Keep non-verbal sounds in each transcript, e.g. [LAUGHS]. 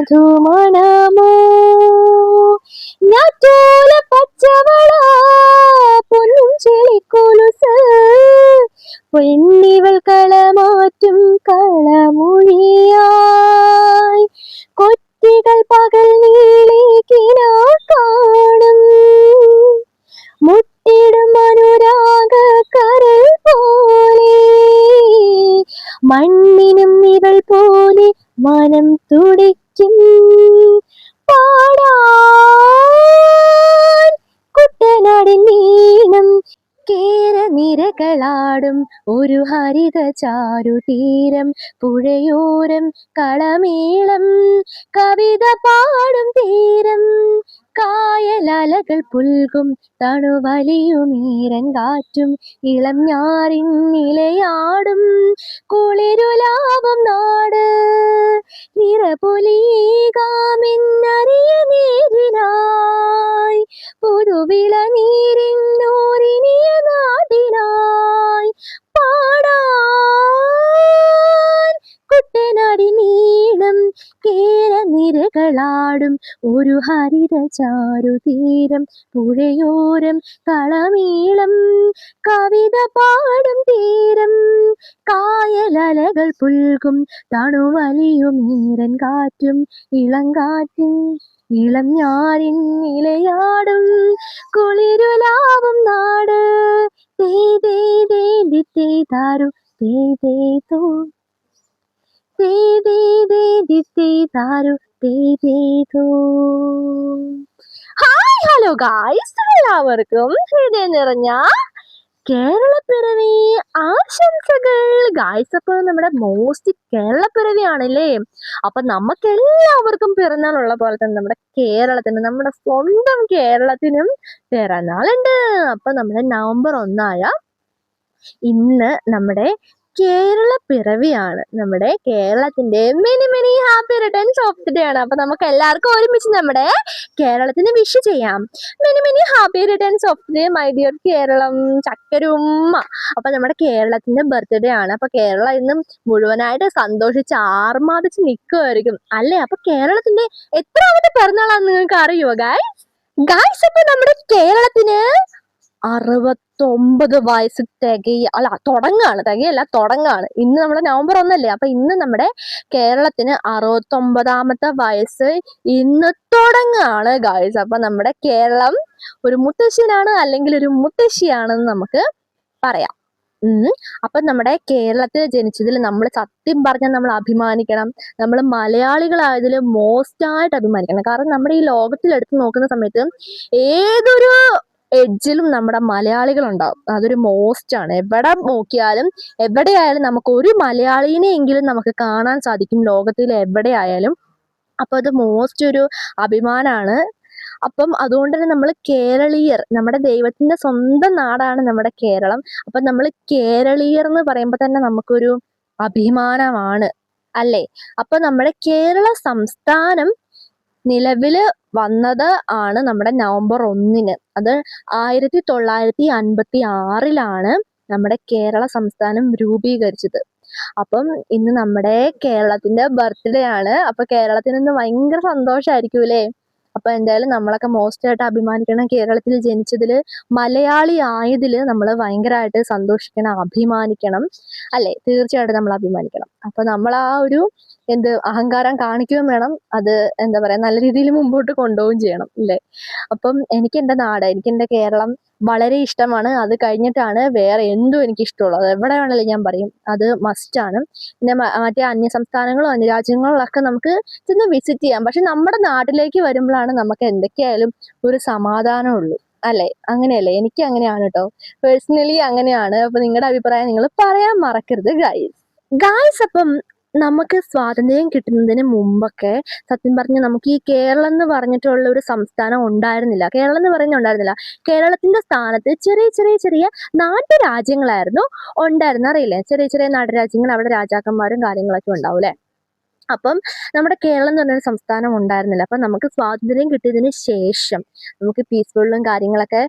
മധുമണമോ പച്ചവള പൊന്നും ചെളിക്കൊലുസ് പെണ്ണിവൾ കളമാറ്റും കളമൊഴിയായി. കൊറ്റികൾ പകൽ നീളേക്കിനാ കാണും. മുട്ടിടും അനുരാഗ കരൾ പോലെ. മണ്ണിനും ഇവൾ പോലെ മനം തുടിക്കും ഒരു ഹരിത ചാരുതീരം പുഴയോരം കളമേളം. കവിത പാടും തീരം കായലലകൾ പുൽകും തണുവലിയുമീരൻ കാറ്റും ഇളം ഞാറിൻ നിലയാടും. കുളിരുലാവും നാട് നിറപൊലിയേകാമെന്നറിയ കേരനിരകളാടും ഒരു ഹരിത ചാരുതീരം പുഴയോരം കളമീളം കവിത പാടും തീരം കായലലകൾ പുൽകും തണുവലിയും ഈരൻ കാറ്റും ഇളങ്കാറ്റും ഇളം ഞാരിൻ നിലയാടും കുളിരുലാവും നാട് തേ തേ തേ തേ താരു തേ തേ തോ ഹായ് ഹലോ ഗായ്സ് എല്ലാവർക്കും ഹൃദയം നിറഞ്ഞ കേരളപ്പിറവി ആശംസകൾ. ഗായ്സ് അപ്പൊ നമ്മുടെ മോസ്റ്റ് കേരളപ്പിറവിയാണല്ലേ? അപ്പൊ നമുക്ക് എല്ലാവർക്കും പിറന്നാളുള്ള പോലെ തന്നെ നമ്മുടെ കേരളത്തിന് നമ്മുടെ സ്വന്തം കേരളത്തിനും പിറന്നാളുണ്ട്. അപ്പൊ നമ്മുടെ നവംബർ ഒന്നായ ഇന്ന് നമ്മുടെ കേരള പിറവിയാണ്. നമ്മുടെ കേരളത്തിന്റെ many many happy returns of the day ആണ്. അപ്പൊ നമുക്ക് എല്ലാവർക്കും ഒരുമിച്ച് നമ്മുടെ കേരളത്തിന് വിഷ് ചെയ്യാം. Many many happy returns of the my dear Keralam ചക്കരുമ്മ. അപ്പൊ നമ്മുടെ കേരളത്തിന്റെ ബർത്ത്ഡേ ആണ്. അപ്പൊ കേരളം ഇന്ന് മുഴുവനായിട്ട് സന്തോഷിച്ച് ആർമാദിച്ച് നിൽക്കുമായിരിക്കും അല്ലേ? അപ്പൊ കേരളത്തിന്റെ എത്രാമത്തെ പിറന്നാളാന്ന് നിങ്ങൾക്ക് അറിയുമോ ഗായ്സ് ഗായ്സ് അപ്പൊ നമ്മുടെ കേരളത്തിന് അറുപത്തൊമ്പത് വയസ്സ് തികയ അല്ല തുടങ്ങാണ്. തികയല്ല തുടങ്ങാണ്. ഇന്ന് നമ്മുടെ നവംബർ ഒന്നല്ലേ? അപ്പൊ ഇന്ന് നമ്മുടെ കേരളത്തിന് അറുപത്തൊമ്പതാമത്തെ വയസ്സ് ഇന്ന് തുടങ്ങാണ് ഗായ്സ് അപ്പൊ നമ്മുടെ കേരളം ഒരു മുത്തശ്ശനാണ് അല്ലെങ്കിൽ ഒരു മുത്തശ്ശിയാണെന്ന് നമുക്ക് പറയാം. ഉം. അപ്പൊ നമ്മുടെ കേരളത്തിൽ ജനിച്ചതിൽ നമ്മൾ സത്യം പറഞ്ഞാൽ നമ്മൾ അഭിമാനിക്കണം. നമ്മൾ മലയാളികളായതിൽ മോസ്റ്റ് ആയിട്ട് അഭിമാനിക്കണം. കാരണം നമ്മുടെ ഈ ലോകത്തിൽ എടുത്തു നോക്കുന്ന സമയത്ത് ഏതൊരു എഡ്ജിലും നമ്മുടെ മലയാളികൾ ഉണ്ടാവും അതൊരു മോസ്റ്റ് ആണ്. എവിടെ നോക്കിയാലും എവിടെയായാലും നമുക്ക് ഒരു മലയാളിനെയെങ്കിലും നമുക്ക് കാണാൻ സാധിക്കും. ലോകത്തിൽ എവിടെയായാലും. അപ്പൊ അത് മോസ്റ്റ് ഒരു അഭിമാനമാണ് അപ്പം അതുകൊണ്ട് തന്നെ നമ്മൾ കേരളീയർ നമ്മുടെ ദൈവത്തിന്റെ സ്വന്തം നാടാണ് നമ്മുടെ കേരളം. അപ്പൊ നമ്മൾ കേരളീയർ എന്ന് പറയുമ്പോൾ തന്നെ നമുക്കൊരു അഭിമാനമാണ്. അല്ലേ? അപ്പൊ നമ്മുടെ കേരള സംസ്ഥാനം നിലവിൽ വന്നത് ആണ് നമ്മുടെ നവംബർ ഒന്നിന്. അത് ആയിരത്തി തൊള്ളായിരത്തി അൻപത്തി ആറിലാണ് നമ്മുടെ കേരള സംസ്ഥാനം രൂപീകരിച്ചത്. അപ്പം ഇന്ന് നമ്മുടെ കേരളത്തിന്റെ ബർത്ത്ഡേ ആണ്. അപ്പൊ കേരളത്തിന് ഇന്ന് ഭയങ്കര സന്തോഷമായിരിക്കും അല്ലേ? അപ്പൊ എന്തായാലും നമ്മളൊക്കെ മോസ്റ്റ് ആയിട്ട് അഭിമാനിക്കണം. കേരളത്തിൽ ജനിച്ചതിൽ മലയാളി ആയതിൽ നമ്മൾ ഭയങ്കരമായിട്ട് സന്തോഷിക്കണം അഭിമാനിക്കണം അല്ലെ? തീർച്ചയായിട്ടും നമ്മൾ അഭിമാനിക്കണം. അപ്പൊ നമ്മൾ ആ ഒരു എന്ത് അഹങ്കാരം കാണിക്കുകയും വേണം. അത് എന്താ പറയാ നല്ല രീതിയിൽ മുമ്പോട്ട് കൊണ്ടുപോവുകയും ചെയ്യണം അല്ലേ? അപ്പം എനിക്ക് എന്റെ നാട് എനിക്ക് എന്റെ കേരളം വളരെ ഇഷ്ടമാണ്. അത് കഴിഞ്ഞിട്ടാണ് വേറെ എന്തും എനിക്ക് ഇഷ്ടമുള്ളത് എവിടെ വേണമെങ്കിലും ഞാൻ പറയും. അത് മസ്റ്റാണ് പിന്നെ മറ്റേ അന്യ സംസ്ഥാനങ്ങളും ഒക്കെ നമുക്ക് ചെന്ന് വിസിറ്റ് ചെയ്യാം. പക്ഷെ നമ്മുടെ നാട്ടിലേക്ക് വരുമ്പോഴാണ് നമുക്ക് എന്തൊക്കെയായാലും ഒരു സമാധാനമുള്ളൂ. അല്ലെ? അങ്ങനെയല്ലേ? എനിക്ക് അങ്ങനെയാണ് കേട്ടോ പേഴ്സണലി അങ്ങനെയാണ്. അപ്പൊ നിങ്ങളുടെ അഭിപ്രായം നിങ്ങൾ പറയാൻ മറക്കരുത് ഗായ്സ് ഗായ്സ് അപ്പം നമുക്ക് സ്വാതന്ത്ര്യം കിട്ടുന്നതിന് മുമ്പൊക്കെ സത്യം പറഞ്ഞാൽ നമുക്ക് ഈ കേരളം എന്ന് പറഞ്ഞിട്ടുള്ള ഒരു സംസ്ഥാനം ഉണ്ടായിരുന്നില്ല. കേരളം എന്ന് പറയുന്നത് ഉണ്ടായിരുന്നില്ല. കേരളത്തിന്റെ സ്ഥാനത്ത് ചെറിയ ചെറിയ ചെറിയ നാട്ടുരാജ്യങ്ങളായിരുന്നു ഉണ്ടായിരുന്ന അറിയില്ലേ? ചെറിയ ചെറിയ നാട്ടുരാജ്യങ്ങൾ അവിടെ രാജാക്കന്മാരും കാര്യങ്ങളൊക്കെ ഉണ്ടാവും അല്ലെ? അപ്പം നമ്മുടെ കേരളം എന്ന് പറഞ്ഞൊരു സംസ്ഥാനം ഉണ്ടായിരുന്നില്ല. അപ്പം നമുക്ക് സ്വാതന്ത്ര്യം കിട്ടിയതിന് ശേഷം നമുക്ക് പീസ്ഫുള്ളും കാര്യങ്ങളൊക്കെ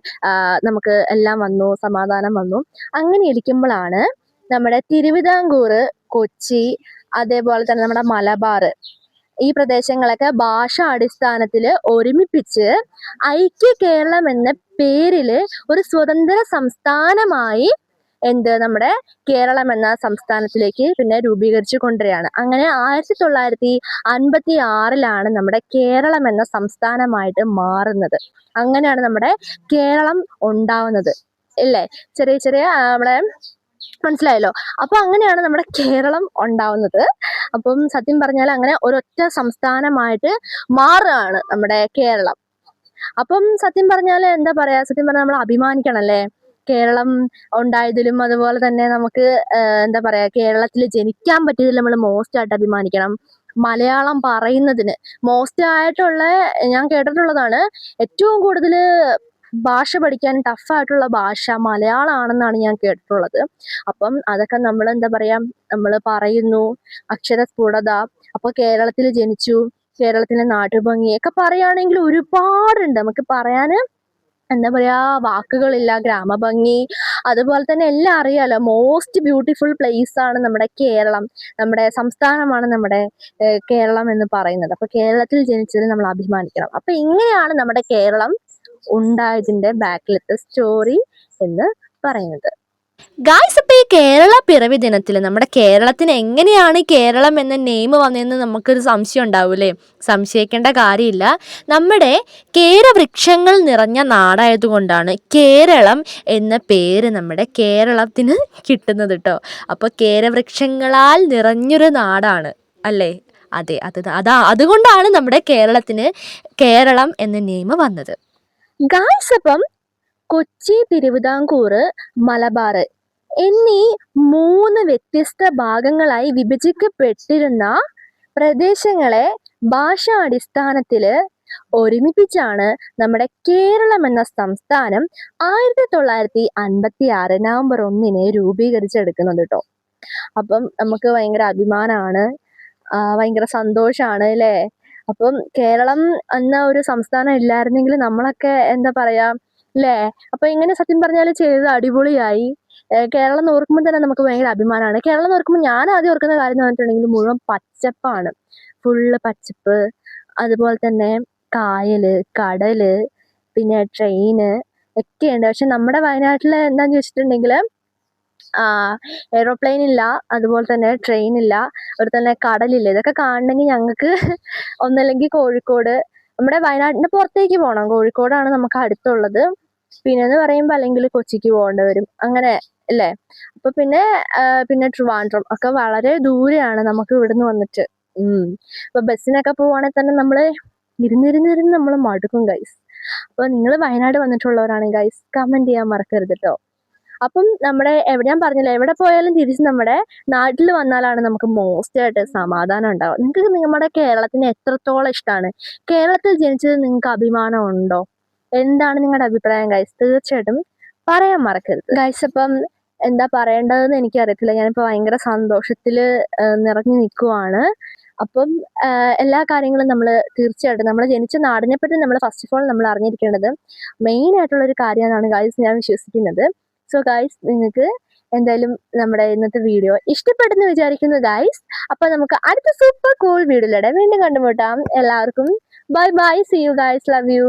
നമുക്ക് എല്ലാം വന്നു സമാധാനം വന്നു. അങ്ങനെ ഇരിക്കുമ്പോഴാണ് നമ്മുടെ തിരുവിതാംകൂർ കൊച്ചി അതേപോലെ തന്നെ നമ്മുടെ മലബാർ ഈ പ്രദേശങ്ങളൊക്കെ ഭാഷ അടിസ്ഥാനത്തിൽ ഒരുമിപ്പിച്ച് ഐക്യ കേരളം എന്ന പേരിൽ ഒരു സ്വതന്ത്ര സംസ്ഥാനമായി എന്ത് നമ്മുടെ കേരളം എന്ന സംസ്ഥാനത്തിലേക്ക് പിന്നെ രൂപീകരിച്ചു കൊണ്ടുവരികയാണ്. അങ്ങനെ ആയിരത്തി തൊള്ളായിരത്തി അൻപത്തി ആറിലാണ് നമ്മുടെ കേരളം എന്ന സംസ്ഥാനമായിട്ട് മാറുന്നത്. അങ്ങനെയാണ് നമ്മുടെ കേരളം ഉണ്ടാവുന്നത്. ഇല്ലേ? ചെറിയ ചെറിയ നമ്മുടെ മനസ്സിലായല്ലോ? അപ്പൊ അങ്ങനെയാണ് നമ്മുടെ കേരളം ഉണ്ടാവുന്നത്. അപ്പം സത്യം പറഞ്ഞാൽ അങ്ങനെ ഒരൊറ്റ സംസ്ഥാനമായിട്ട് മാറുകയാണ് നമ്മുടെ കേരളം. അപ്പം സത്യം പറഞ്ഞാൽ എന്താ പറയാ? സത്യം പറഞ്ഞാൽ നമ്മൾ അഭിമാനിക്കണം അല്ലേ കേരളം ഉണ്ടായതിലും അതുപോലെ തന്നെ നമുക്ക് എന്താ പറയാ? കേരളത്തിൽ ജനിക്കാൻ പറ്റിയതിൽ നമ്മൾ മോസ്റ്റ് ആയിട്ട് അഭിമാനിക്കണം. മലയാളം പറയുന്നതിന്. മോസ്റ്റ് ആയിട്ടുള്ള ഞാൻ കേട്ടിട്ടുള്ളതാണ് ഏറ്റവും കൂടുതൽ ഭാഷ പഠിക്കാൻ ടഫായിട്ടുള്ള ഭാഷ മലയാളമാണെന്നാണ് ഞാൻ കേട്ടിട്ടുള്ളത്. അപ്പം അതൊക്കെ നമ്മൾ എന്താ പറയാ നമ്മൾ പറയുന്നു അക്ഷര സ്ഫുടത അപ്പൊ കേരളത്തിൽ ജനിച്ചു കേരളത്തിലെ നാട്ടുഭംഗി ഒക്കെ പറയുകയാണെങ്കിൽ ഒരുപാടുണ്ട്. നമുക്ക് പറയാന് എന്താ പറയാ വാക്കുകളില്ല ഗ്രാമഭംഗി അതുപോലെ തന്നെ എല്ലാം അറിയാലോ. മോസ്റ്റ് ബ്യൂട്ടിഫുൾ പ്ലേസ് ആണ് നമ്മുടെ കേരളം. നമ്മുടെ സംസ്ഥാനമാണ് നമ്മുടെ കേരളം എന്ന് പറയുന്നത്. അപ്പൊ കേരളത്തിൽ ജനിച്ചതിൽ നമ്മൾ അഭിമാനിക്കണം. അപ്പൊ ഇങ്ങനെയാണ് നമ്മുടെ കേരളം ഉണ്ടായതിന്റെ ബാക്കിലത്തെ സ്റ്റോറി എന്ന് പറയുന്നത്. ഗായ്സ് അപ്പൊ ഈ കേരള പിറവി ദിനത്തിൽ നമ്മുടെ കേരളത്തിന് എങ്ങനെയാണ് കേരളം എന്ന നെയിം വന്നതെന്ന് നമുക്കൊരു സംശയം ഉണ്ടാവൂലേ സംശയിക്കേണ്ട കാര്യമില്ല. നമ്മുടെ കേരവൃക്ഷങ്ങൾ നിറഞ്ഞ നാടായതുകൊണ്ടാണ് കേരളം എന്ന പേര് നമ്മുടെ കേരളത്തിന് കിട്ടുന്നത് കേട്ടോ അപ്പോൾ കേരവൃക്ഷങ്ങളാൽ നിറഞ്ഞൊരു നാടാണ് അല്ലേ? അതെ അത് അതാ അതുകൊണ്ടാണ് നമ്മുടെ കേരളത്തിന് കേരളം എന്ന നെയിം വന്നത്. ഗായ്സ് അപ്പം കൊച്ചി തിരുവിതാംകൂർ മലബാർ എന്നീ മൂന്ന് വ്യത്യസ്ത ഭാഗങ്ങളായി വിഭജിക്കപ്പെട്ടിരുന്ന പ്രദേശങ്ങളെ ഭാഷാടിസ്ഥാനത്തിൽ ഒരുമിപ്പിച്ചാണ് നമ്മുടെ കേരളം എന്ന സംസ്ഥാനം ആയിരത്തി തൊള്ളായിരത്തി അൻപത്തി ആറ് നവംബർ ഒന്നിന് രൂപീകരിച്ചെടുക്കുന്നത് കേട്ടോ അപ്പം നമുക്ക് ഭയങ്കര അഭിമാനമാണ് ഭയങ്കര സന്തോഷമാണ് അല്ലേ അപ്പം കേരളം എന്ന ഒരു സംസ്ഥാനം ഇല്ലായിരുന്നെങ്കിൽ നമ്മളൊക്കെ എന്താ പറയാ ല്ലേ? അപ്പൊ ഇങ്ങനെ സത്യം പറഞ്ഞാൽ ചെയ്തത് അടിപൊളിയായി. കേരളം ഓർക്കുമ്പോൾ തന്നെ നമുക്ക് ഭയങ്കര അഭിമാനമാണ്. കേരളം ഓർക്കുമ്പോൾ ഞാൻ ആദ്യം ഓർക്കുന്ന കാര്യം എന്ന് പറഞ്ഞിട്ടുണ്ടെങ്കിൽ മുഴുവൻ പച്ചപ്പാണ്. ഫുള്ള് പച്ചപ്പ് അതുപോലെ തന്നെ കായൽ കടൽ പിന്നെ ട്രെയിന് ഒക്കെയുണ്ട് പക്ഷെ നമ്മുടെ വയനാട്ടിൽ എന്താന്ന് ചോദിച്ചിട്ടുണ്ടെങ്കിൽ എയ്റോപ്ലെയിൻ ഇല്ല അതുപോലെ തന്നെ ട്രെയിൻ ഇല്ല അതുപോലെ തന്നെ കടലില്ല. ഇതൊക്കെ കാണണമെങ്കിൽ ഞങ്ങൾക്ക് [LAUGHS] ഒന്നല്ലെങ്കിൽ കോഴിക്കോട്. നമ്മുടെ വയനാടിന്റെ പുറത്തേക്ക് പോകണം. കോഴിക്കോടാണ് നമുക്ക് അടുത്തുള്ളത്. പിന്നെ എന്ന് പറയുമ്പോൾ അല്ലെങ്കിൽ കൊച്ചിക്ക് പോകേണ്ടി വരും. അങ്ങനെ അല്ലേ? അപ്പൊ പിന്നെ പിന്നെ ട്രിവാൻഡ്രം ഒക്കെ വളരെ ദൂരെയാണ് നമുക്ക് ഇവിടുന്ന് വന്നിട്ട്. ഉം. അപ്പൊ ബസ്സിനൊക്കെ പോവാണെങ്കിൽ തന്നെ നമ്മൾ ഇരുന്നിരുന്നിരുന്ന് നമ്മൾ മടുക്കും ഗൈസ് അപ്പൊ നിങ്ങൾ വയനാട് വന്നിട്ടുള്ളവരാണെങ്കിൽ ഗൈസ് കമന്റ് ചെയ്യാൻ മറക്കരുത് കേട്ടോ അപ്പം നമ്മുടെ എവിടെ ഞാൻ പറഞ്ഞില്ല എവിടെ പോയാലും തിരിച്ച് നമ്മുടെ നാട്ടിൽ വന്നാലാണ് നമുക്ക് മോസ്റ്റ് ആയിട്ട് സമാധാനം ഉണ്ടാവുക. നിങ്ങൾക്ക് നമ്മുടെ കേരളത്തിന് എത്രത്തോളം ഇഷ്ടമാണ് കേരളത്തിൽ ജനിച്ചത് നിങ്ങൾക്ക് അഭിമാനം ഉണ്ടോ? എന്താണ് നിങ്ങളുടെ അഭിപ്രായം ഗൈസ് തീർച്ചയായിട്ടും പറയാൻ മറക്കരുത്. ഗൈസ് അപ്പം എന്താ പറയേണ്ടതെന്ന് എനിക്കറിയത്തില്ല. ഞാനിപ്പോൾ ഭയങ്കര സന്തോഷത്തിൽ നിറഞ്ഞു നിൽക്കുവാണ്. അപ്പം എല്ലാ കാര്യങ്ങളും നമ്മൾ തീർച്ചയായിട്ടും നമ്മൾ ജനിച്ച നാടിനെ പറ്റി നമ്മൾ ഫസ്റ്റ് ഓഫ് ഓൾ നമ്മൾ അറിഞ്ഞിരിക്കേണ്ടത് മെയിൻ ആയിട്ടുള്ള ഒരു കാര്യമാണ് ഗൈസ് ഞാൻ വിശ്വസിക്കുന്നത്. സോ ഗൈസ് നിങ്ങൾക്ക് എന്തായാലും നമ്മുടെ ഇന്നത്തെ വീഡിയോ ഇഷ്ടപ്പെടുന്നു വിചാരിക്കുന്നു ഗൈസ് അപ്പൊ നമുക്ക് അടുത്ത സൂപ്പർ കൂൾ വീഡിയോയിലൂടെ വീണ്ടും കണ്ടുമുട്ടാം. എല്ലാവർക്കും bye bye see you guys love you